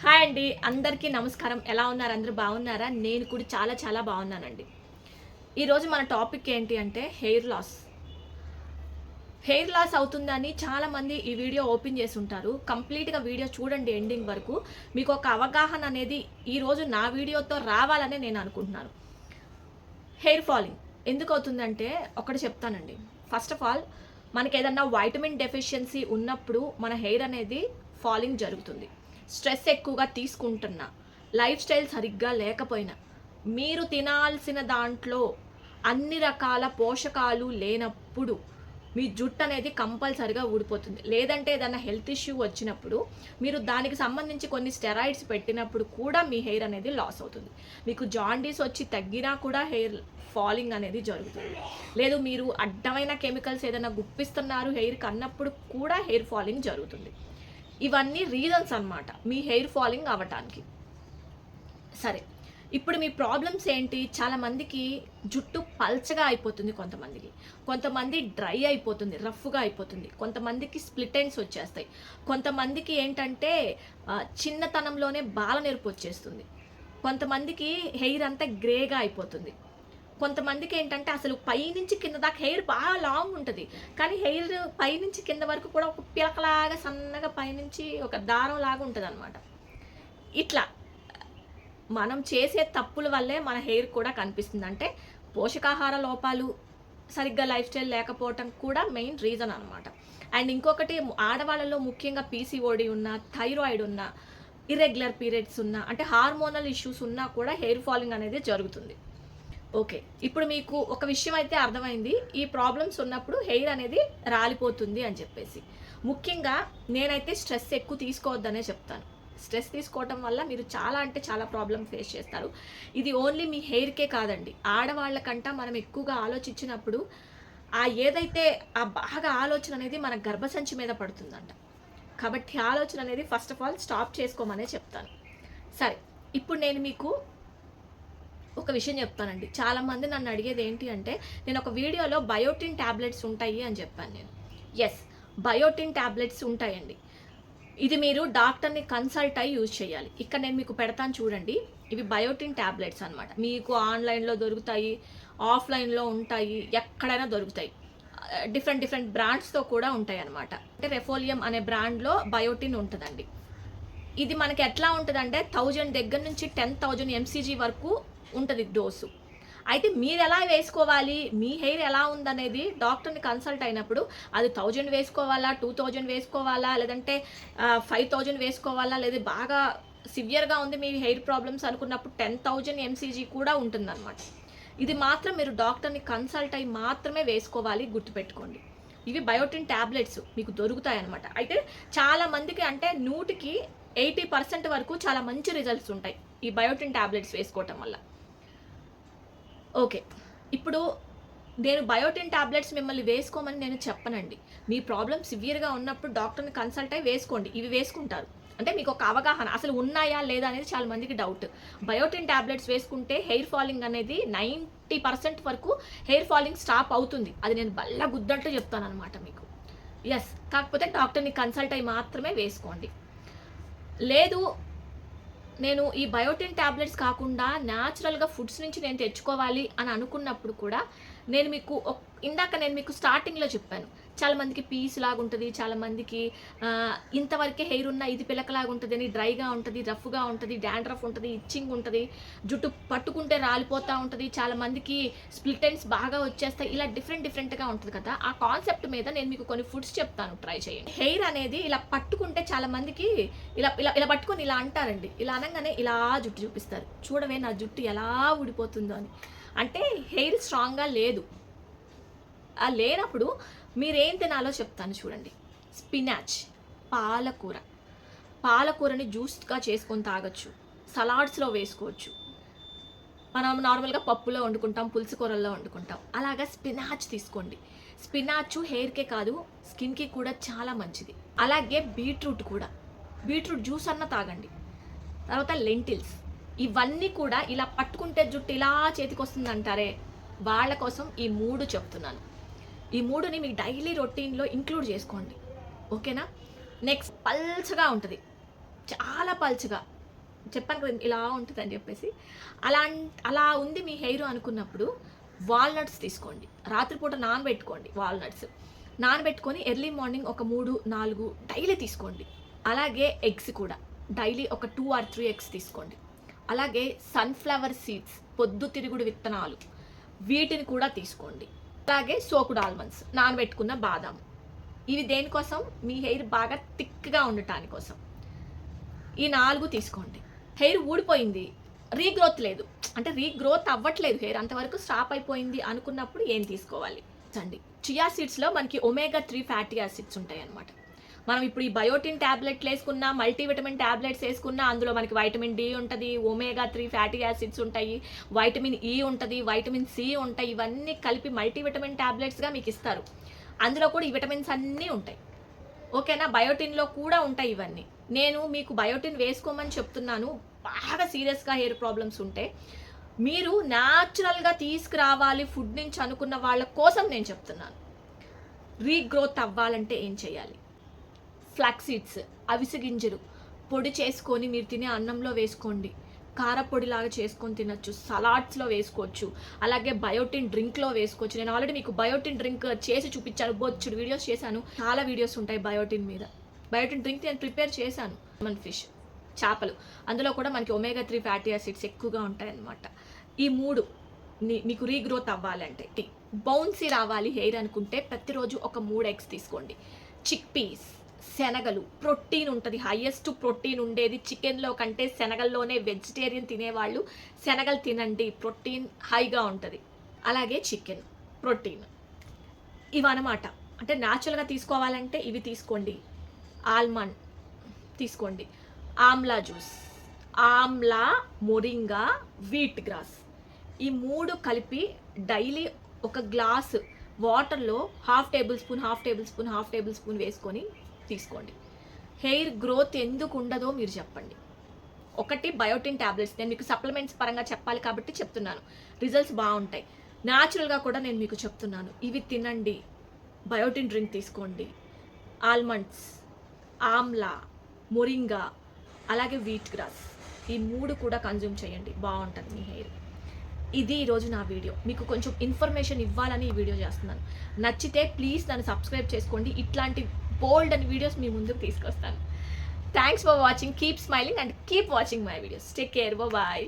Hi అండి అందరికీ నమస్కారం. ఎలా ఉన్నారు? అందరూ బాగున్నారా? నేను కూడా చాలా చాలా బాగున్నానండి. ఈరోజు మన టాపిక్ ఏంటి అంటే హెయిర్ లాస్. హెయిర్ లాస్ అవుతుందని చాలామంది ఈ వీడియో ఓపెన్ చేసి ఉంటారు కంప్లీట్గా వీడియో చూడండి ఎండింగ్ వరకు. మీకు ఒక అవగాహన అనేది ఈరోజు నా వీడియోతో రావాలని నేను అనుకుంటున్నాను. Hair falling. ఎందుకు అవుతుందంటే ఒకటి చెప్తానండి. ఫస్ట్ ఆఫ్ ఆల్ మనకి ఏదన్నా వైటమిన్ డెఫిషియన్సీ ఉన్నప్పుడు మన హెయిర్ అనేది ఫాలింగ్ జరుగుతుంది. స్ట్రెస్ ఎక్కువగా తీసుకుంటున్నా. లైఫ్ స్టైల్ సరిగ్గా లేకపోయినా మీరు తినాల్సిన దాంట్లో అన్ని రకాల పోషకాలు లేనప్పుడు మీ జుట్టు అనేది కంపల్సరిగా ఊడిపోతుంది. లేదంటే ఏదైనా హెల్త్ ఇష్యూ వచ్చినప్పుడు మీరు దానికి సంబంధించి కొన్ని స్టెరాయిడ్స్ పెట్టినప్పుడు కూడా మీ హెయిర్ అనేది లాస్ అవుతుంది. మీకు జాండీస్ వచ్చి తగ్గినా కూడా హెయిర్ ఫాలింగ్ అనేది జరుగుతుంది. లేదు మీరు అడ్డమైన కెమికల్స్ ఏదైనా గుప్పిస్తున్నారు హెయిర్కి అన్నప్పుడు కూడా హెయిర్ ఫాలింగ్ జరుగుతుంది. ఇవన్నీ రీజన్స్ అన్నమాట. మీ హెయిర్ ఫాలింగ్ అవ్వటానికి. సరే ఇప్పుడు మీ ప్రాబ్లమ్స్ ఏంటి? చాలామందికి జుట్టు పల్చగా అయిపోతుంది కొంతమందికి. కొంతమంది డ్రై అయిపోతుంది రఫ్గా అయిపోతుంది. కొంతమందికి స్ప్లిట్ ఎండ్స్ వచ్చేస్తాయి. కొంతమందికి ఏంటంటే చిన్నతనంలోనే బాల నెరుపు వచ్చేస్తుంది. కొంతమందికి హెయిర్ అంతా గ్రేగా అయిపోతుంది. కొంతమందికి ఏంటంటే అసలు పైనుంచి కింద దాకా హెయిర్ బాగా లాంగ్ ఉంటుంది. కానీ హెయిర్ పైనుంచి కింద వరకు కూడా ఒక పిలకలాగా సన్నగా పైనుంచి ఒక దారం లాగా ఉంటుంది అనమాట ఇట్లా మనం చేసే తప్పుల వల్లే మన హెయిర్ కూడా కనిపిస్తుంది. అంటే పోషకాహార లోపాలు సరిగ్గా లైఫ్ స్టైల్ లేకపోవటం కూడా మెయిన్ రీజన్ అనమాట అండ్ ఇంకొకటి ఆడవాళ్ళలో ముఖ్యంగా పీసీఓడి ఉన్న థైరాయిడ్ ఉన్న ఇర్రెగ్యులర్ పీరియడ్స్ ఉన్న అంటే హార్మోనల్ ఇష్యూస్ ఉన్నా కూడా హెయిర్ ఫాలింగ్ అనేది జరుగుతుంది. ఓకే. ఇప్పుడు మీకు ఒక విషయం అయితే అర్థమైంది. ఈ ప్రాబ్లమ్స్ ఉన్నప్పుడు హెయిర్ అనేది రాలిపోతుంది అని చెప్పేసి. ముఖ్యంగా నేనైతే స్ట్రెస్ ఎక్కువ తీసుకోవద్దనే చెప్తాను. స్ట్రెస్ తీసుకోవటం వల్ల మీరు చాలా అంటే చాలా ప్రాబ్లమ్ ఫేస్ చేస్తారు. ఇది ఓన్లీ మీ హెయిర్కే కాదండి. ఆడవాళ్ళకంట మనం ఎక్కువగా ఆలోచించినప్పుడు ఆ ఏదైతే ఆ బాగా ఆలోచన అనేది మన గర్భసంచి మీద పడుతుందంట. కాబట్టి ఆలోచన అనేది ఫస్ట్ ఆఫ్ ఆల్ స్టాప్ చేసుకోమనే చెప్తాను. సరే. ఇప్పుడు నేను మీకు ఒక విషయం చెప్తానండి. చాలా మంది నన్ను అడిగేది ఏంటి అంటే నేను ఒక వీడియోలో బయోటిన్ ట్యాబ్లెట్స్ ఉంటాయి అని చెప్పాను నేను. ఎస్ బయోటిన్ ట్యాబ్లెట్స్ ఉంటాయండి. ఇది మీరు డాక్టర్ని కన్సల్ట్ అయ్యి యూజ్ చేయాలి. ఇక్కడ నేను మీకు పెడతాను చూడండి. ఇవి బయోటిన్ ట్యాబ్లెట్స్ అనమాట మీకు ఆన్లైన్లో దొరుకుతాయి ఆఫ్లైన్లో ఉంటాయి ఎక్కడైనా దొరుకుతాయి. డిఫరెంట్ డిఫరెంట్ బ్రాండ్స్తో కూడా ఉంటాయి అనమాట అంటే రెఫోలియం అనే బ్రాండ్లో బయోటిన్ ఉంటుందండి. ఇది మనకి ఎట్లా ఉంటుందంటే థౌజండ్ దగ్గర నుంచి టెన్ థౌజండ్ ఎంసీజీ వరకు ఉంటుంది డోసు. అయితే మీరు ఎలా వేసుకోవాలి? మీ హెయిర్ ఎలా ఉందనేది డాక్టర్ని కన్సల్ట్ అయినప్పుడు అది థౌజండ్ వేసుకోవాలా? టూ థౌజండ్ వేసుకోవాలా? లేదంటే ఫైవ్ థౌజండ్ వేసుకోవాలా? లేదా బాగా సివియర్గా ఉంది మీ హెయిర్ ప్రాబ్లమ్స్ అనుకున్నప్పుడు టెన్ థౌజండ్ ఎంసీజీ కూడా ఉంటుందన్నమాట. ఇది మాత్రం మీరు డాక్టర్ని కన్సల్ట్ అయ్యి మాత్రమే వేసుకోవాలి గుర్తుపెట్టుకోండి. ఇవి బయోటిన్ ట్యాబ్లెట్స్ మీకు దొరుకుతాయి అనమాట అయితే చాలా మందికి అంటే నూటికి ఎయిటీ పర్సెంట్ వరకు చాలా మంచి రిజల్ట్స్ ఉంటాయి ఈ బయోటిన్ ట్యాబ్లెట్స్ వేసుకోవటం వల్ల. ఓకే. ఇప్పుడు నేను బయోటిన్ టాబ్లెట్స్ మిమ్మల్ని వేసుకోమని నేను చెప్పనండి. మీ ప్రాబ్లం సివియర్గా ఉన్నప్పుడు డాక్టర్ని కన్సల్ట్ అయ్యి వేసుకోండి. ఇవి వేసుకుంటారు. అంటే మీకు ఒక అవగాహన అసలు ఉన్నాయా లేదా అనేది చాలా మందికి డౌట్. బయోటిన్ టాబ్లెట్స్ వేసుకుంటే హెయిర్ ఫాలింగ్ అనేది నైంటీ పర్సెంట్ వరకు హెయిర్ ఫాలింగ్ స్టాప్ అవుతుంది. అది నేను బల్ల గుద్దంటూ చెప్తాను అనమాట మీకు. ఎస్ కాకపోతే డాక్టర్ని కన్సల్ట్ అయ్యి మాత్రమే వేసుకోండి. లేదు నేను ఈ బయోటిన్ ట్యాబ్లెట్స్ కాకుండా న్యాచురల్గా ఫుడ్స్ నుంచి నేను తెచ్చుకోవాలి అని అనుకున్నప్పుడు కూడా నేను మీకు ఇందాక నేను మీకు స్టార్టింగ్లో చెప్పాను. చాలామందికి పీస్ లాగా ఉంటుంది చాలామందికి ఇంతవరకే హెయిర్ ఉన్న ఇది పిలకలాగా ఉంటుంది అని డ్రైగా ఉంటుంది రఫ్గా ఉంటుంది డాండ్రఫ్ ఉంటుంది ఇచ్చింగ్ ఉంటుంది జుట్టు పట్టుకుంటే రాలిపోతూ ఉంటుంది చాలామందికి స్ప్లిట్ ఎండ్స్ బాగా వచ్చేస్తాయి ఇలా డిఫరెంట్ డిఫరెంట్గా ఉంటుంది కదా. ఆ కాన్సెప్ట్ మీద నేను మీకు కొన్ని ఫుడ్స్ చెప్తాను ట్రై చేయండి. హెయిర్ అనేది ఇలా పట్టుకుంటే చాలామందికి ఇలా ఇలా ఇలా పట్టుకొని ఇలా అంటారండి. ఇలా అనగానే ఇలా జుట్టు చూపిస్తారు. చూడవే నా జుట్టు ఎలా ఊడిపోతుందో అని. అంటే హెయిర్ స్ట్రాంగ్గా లేదు. ఆ లేనప్పుడు మీరేం తినాలో చెప్తాను చూడండి. స్పినాచ్ పాలకూర. పాలకూరని జ్యూస్గా చేసుకొని తాగొచ్చు. సలాడ్స్లో వేసుకోవచ్చు. మనం నార్మల్గా పప్పులో వండుకుంటాం పులుసు కూరల్లో వండుకుంటాం. అలాగా స్పినాచ్ తీసుకోండి. స్పినాచ్ హెయిర్కే కాదు స్కిన్కి కూడా చాలా మంచిది. అలాగే బీట్రూట్ కూడా. బీట్రూట్ జ్యూస్ అన్న తాగండి. తర్వాత లెంటిల్స్. ఇవన్నీ కూడా ఇలా పట్టుకుంటే జుట్టు ఇలా చేతికి వస్తుంది అంటారే వాళ్ళ కోసం ఈ మూడు చెప్తున్నాను. ఈ మూడుని మీ డైలీ రొటీన్లో ఇంక్లూడ్ చేసుకోండి. ఓకేనా? నెక్స్ట్ పల్చగా ఉంటుంది. చాలా పల్చగా. చెప్పాను కదా ఇలా ఉంటుందని చెప్పేసి. అలా అలా ఉంది మీ హెయిర్ అనుకున్నప్పుడు వాల్నట్స్ తీసుకోండి. రాత్రిపూట నానబెట్టుకోండి వాల్నట్స్. నానబెట్టుకొని ఎర్లీ మార్నింగ్ ఒక మూడు నాలుగు డైలీ తీసుకోండి. అలాగే ఎగ్స్ కూడా. డైలీ ఒక టూ ఆర్ త్రీ ఎగ్స్ తీసుకోండి. అలాగే సన్ఫ్లవర్ సీడ్స్ పొద్దు తిరుగుడు విత్తనాలు వీటిని కూడా తీసుకోండి. అలాగే సోకుడు ఆల్మండ్స్ నానబెట్టుకున్న బాదాం. ఇవి దేనికోసం? మీ హెయిర్ బాగా థిక్గా ఉండటాని కోసం ఈ నాలుగు తీసుకోండి. హెయిర్ ఊడిపోయింది. రీగ్రోత్ లేదు. అంటే రీగ్రోత్ అవ్వట్లేదు హెయిర్. అంతవరకు స్టాప్ అయిపోయింది అనుకున్నప్పుడు ఏం తీసుకోవాలి? అండి చియా సీడ్స్లో మనకి ఒమేగా త్రీ ఫ్యాటీ యాసిడ్స్ ఉంటాయి అన్నమాట మనం ఇప్పుడు ఈ బయోటిన్ ట్యాబ్లెట్లు వేసుకున్నా మల్టీవిటమిన్ ట్యాబ్లెట్స్ వేసుకున్నా అందులో మనకి వైటమిన్ డి ఉంటుంది ఒమేగా త్రీ ఫ్యాటీ యాసిడ్స్ ఉంటాయి వైటమిన్ ఈ ఉంటుంది వైటమిన్ సి ఉంటాయి ఇవన్నీ కలిపి మల్టీవిటమిన్ ట్యాబ్లెట్స్గా మీకు ఇస్తారు. అందులో కూడా ఈ విటమిన్స్ అన్నీ ఉంటాయి. ఓకేనా? బయోటిన్లో కూడా ఉంటాయి ఇవన్నీ. నేను మీకు బయోటిన్ వేసుకోమని చెప్తున్నాను. బాగా సీరియస్గా హెయిర్ ప్రాబ్లమ్స్ ఉంటే మీరు న్యాచురల్గా తీసుకురావాలి ఫుడ్ నుంచి అనుకున్న వాళ్ళ కోసం నేను చెప్తున్నాను. రీగ్రోత్ అవ్వాలంటే ఏం చేయాలి? ఫ్లాక్స్ సీడ్స్ అవిసె గింజలు. పొడి చేసుకొని మీరు తినే అన్నంలో వేసుకోండి. కారపొడిలాగా చేసుకొని తినొచ్చు సలాడ్స్లో వేసుకోవచ్చు అలాగే బయోటిన్ డ్రింక్లో వేసుకోవచ్చు. నేను ఆల్రెడీ మీకు బయోటిన్ డ్రింక్ చేసి చూపించాను. బొచ్చుడు వీడియోస్ చేశాను. చాలా వీడియోస్ ఉంటాయి బయోటిన్ మీద. బయోటిన్ డ్రింక్ నేను ప్రిపేర్ చేశాను. మన ఫిష్ చేపలు. అందులో కూడా మనకి ఒమేగా త్రీ ఫ్యాటీ యాసిడ్స్ ఎక్కువగా ఉంటాయన్నమాట. ఈ మూడు నీ- మీకు రీగ్రోత్ అవ్వాలంటే బౌన్సీ రావాలి హెయిర్ అనుకుంటే ప్రతిరోజు ఒక మూడు ఎగ్స్ తీసుకోండి. Chick peas. శనగలు. ప్రోటీన్ ఉంటుంది. హైయెస్ట్ ప్రోటీన్ ఉండేది చికెన్లో కంటే శనగల్లోనే వెజిటేరియన్ తినేవాళ్ళు. శనగలు తినండి. ప్రోటీన్ హైగా ఉంటుంది. అలాగే చికెన్. ప్రోటీన్. ఇవన్నమాట. అంటే న్యాచురల్గా తీసుకోవాలంటే ఇవి తీసుకోండి. ఆల్మండ్ తీసుకోండి. Amla juice. Amla moringa wheat grass. ఈ మూడు కలిపి డైలీ ఒక గ్లాస్ వాటర్లో half tablespoon half tablespoon half tablespoon వేసుకొని తీసుకోండి. హెయిర్ గ్రోత్ ఎందుకు ఉండదో మీరు చెప్పండి. ఒకటి బయోటిన్ టాబ్లెట్స్. నేను మీకు సప్లిమెంట్స్ పరంగా చెప్పాలి కాబట్టి చెప్తున్నాను. రిజల్ట్స్ బాగుంటాయి. న్యాచురల్గా కూడా నేను మీకు చెప్తున్నాను. ఇవి తినండి. బయోటిన్ డ్రింక్ తీసుకోండి. ఆల్మండ్స్ ఆమ్లా మొరింగా అలాగే వీట్ గ్రాస్. ఈ మూడు కూడా కన్జ్యూమ్ చేయండి. బాగుంటుంది మీ హెయిర్. ఇది ఈరోజు నా వీడియో. మీకు కొంచెం ఇన్ఫర్మేషన్ ఇవ్వాలని ఈ వీడియో చేస్తున్నాను. నచ్చితే ప్లీజ్ నన్ను సబ్స్క్రైబ్ చేసుకోండి. ఇట్లాంటి బోల్డ్ అని వీడియోస్ మీ ముందుకు తీసుకొస్తాను. Thanks for watching keep smiling and keep watching my videos take care bye